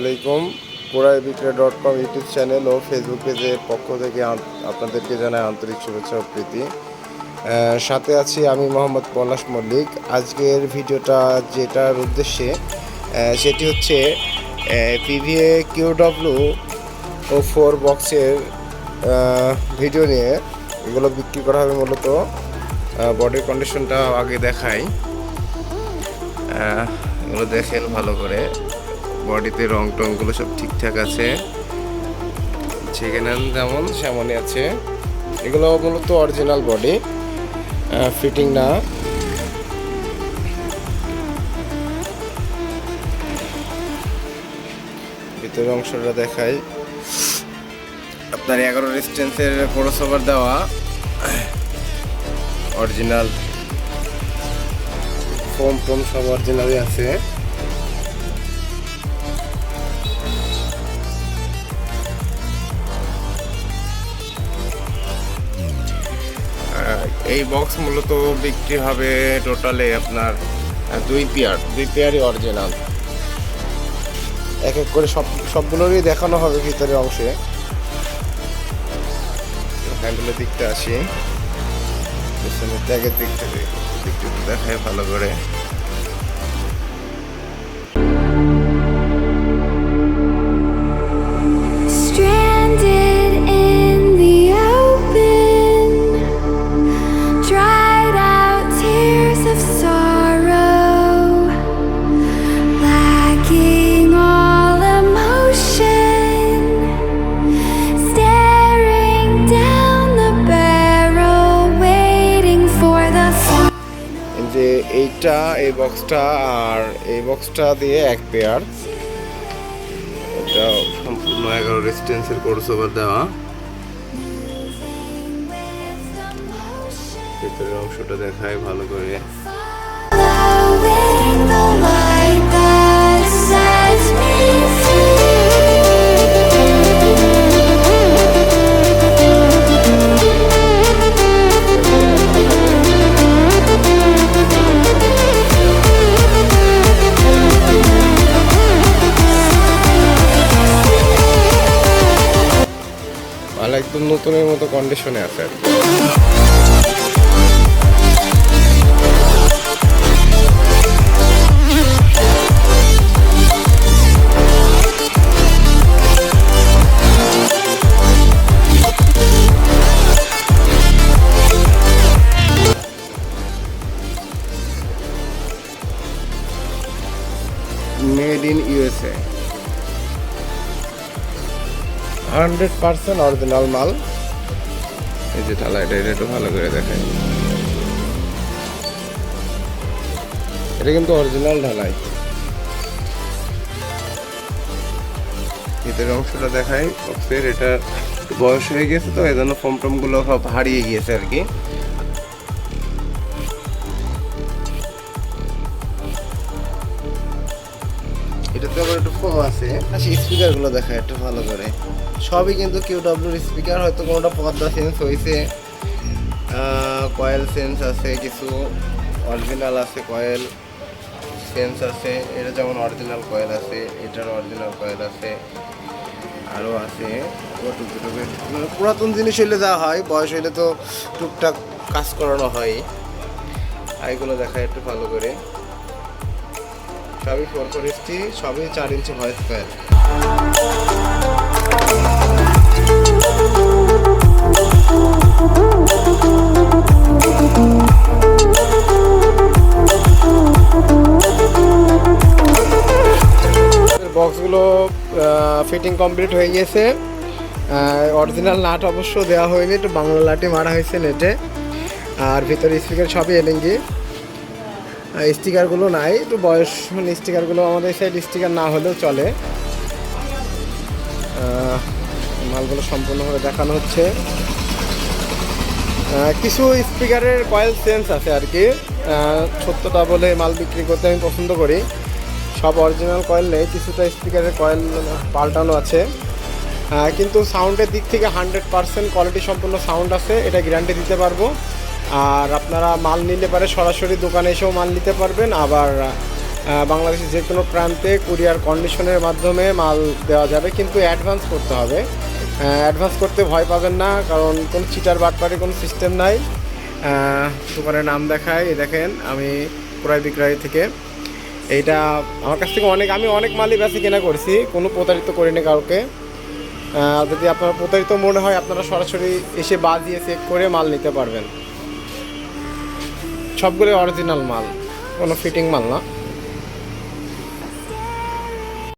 আলাইকুম। কোরআই বিক্রয় ডট কম ইউটিউব চ্যানেল ও ফেসবুক পেজের পক্ষ থেকে আপনাদেরকে জানাই আন্তরিক শুভেচ্ছা ও প্রীতি। সাথে আছি আমি মোহাম্মদ পলাশ মল্লিক। আজকের ভিডিওটা যেটার উদ্দেশ্যে সেটি হচ্ছে পিভিএ কিউডব্লিউ ও ফোর বক্সের ভিডিও নিয়ে। এগুলো বিক্রি করা হবে মূলত বডির কন্ডিশনটা আগে দেখাই। এগুলো দেখেন ভালো করে। বডিতে রং টংগুলো সব ঠিকঠাক আছে। সেকেন্ড যেমন সেমনই আছে। এগুলো মূলত অরিজিনাল বডি ফিটিং না। ভিতরের অংশটা দেখাই। আপনার এগারো ডিস্টেন্সের ক্রসওভার দেওয়া। অরিজিনাল ফোম টোম সব অরিজিনালই আছে। এই বক্স মূলত বিক্রি হবে টোটালে আপনার দুই পেয়ার দুই পেয়ারই অরিজিনাল এক এক করে সব, সবগুলোরই দেখানো হবে ভিতরের অংশে। হ্যান্ডেলের দিকটা আসি। ট্যাগের দিকটা দিকটা দেখায় ভালো করে। যে এইটা, এই বক্সটা আর এই বক্সটা দিয়ে এক পেয়ার এটা সম্পূর্ণ এগারো রেসিডেন্সের কোর্স ওভার দেওয়া। ভিতরের অংশটা দেখায় ভালো করে। নতুনের মতো কন্ডিশনে আছে আর। Made in USA hundred percent original মাল যে ঢালাইটা এটা একটু ভালো করে দেখাই। এটা কিন্তু অরিজিনাল ঢালাই ভিতরের অংশটা দেখাই। বক্সের এটা বয়স হয়ে গেছে তো এই জন্য ফোম টোমগুলো সব হারিয়ে গিয়েছে আর কি। এটাতে আবার একটু ফোম আছে। আচ্ছা স্পিকারগুলো দেখা একটু ভালো করে। সবই কিন্তু কিউ ডাব্লিউর স্পিকার হয়তো কোনোটা পর্দা চেঞ্জ হয়েছে কয়েল সেন্স আছে, কিছু অরিজিনাল আছে কয়েল সেন্স আছে, এটা যেমন অরিজিনাল কয়েল আছে, এটার অরিজিনাল কয়েল আছে আরও আছে পুরাতন জিনিস হইলে যা হয়, বয়স হইলে তো টুকটাক কাজ করানো হয়। আর এগুলো দেখা একটু ভালো করে। সবই ফোর ফোর সবই চার ইঞ্চি ভয়েস কয়েল বক্সগুলো ফিটিং কমপ্লিট হয়ে গিয়েছে অরিজিনাল নাট অবশ্য দেওয়া হয়নি একটু বাংলা লাটে মারা হয়েছে নেটে আর ভিতরে স্পিকার সবই এলেঙ্গি স্টিকারগুলো নাই একটু বয়স স্টিকারগুলো আমাদের সাইড স্টিকার না হলেও চলে। মালগুলো সম্পূর্ণভাবে দেখানো হচ্ছে। কিছু স্পিকারের কয়েল সেন্স আছে আর কি। সত্যটা বলে মাল বিক্রি করতে আমি পছন্দ করি। সব অরিজিনাল কয়েল নেই, কিছুটা স্পিকারের কয়েল পাল্টানো আছে। কিন্তু সাউন্ডের দিক থেকে হান্ড্রেড পারসেন্ট কোয়ালিটি সম্পূর্ণ সাউন্ড আছে, এটা গ্যারান্টি দিতে পারব। আর আপনারা মাল নিলে পারে সরাসরি দোকানে এসেও মাল নিতে পারবেন। আবার বাংলাদেশের যে কোনো প্রান্তে কুরিয়ার কন্ডিশনের মাধ্যমে মাল দেওয়া যাবে, কিন্তু অ্যাডভান্স করতে হবে। অ্যাডভান্স করতে ভয় পাবেন না, কারণ কোনো চিটার বাটপারে কোনো সিস্টেম নাই। দোকানের নাম দেখায়, এই দেখেন, আমি ক্রয় বিক্রয় থেকে। এইটা আমার কাছ থেকে অনেক, আমি অনেক মালই বেশি কেনা করছি, কোনো প্রতারিত করিনি কাউকে। যদি আপনার প্রতারিত মনে হয়, আপনারা সরাসরি এসে বাজিয়ে চেক করে মাল নিতে পারবেন। সবগুলো অরিজিনাল মাল, কোনো ফিটিং মাল না।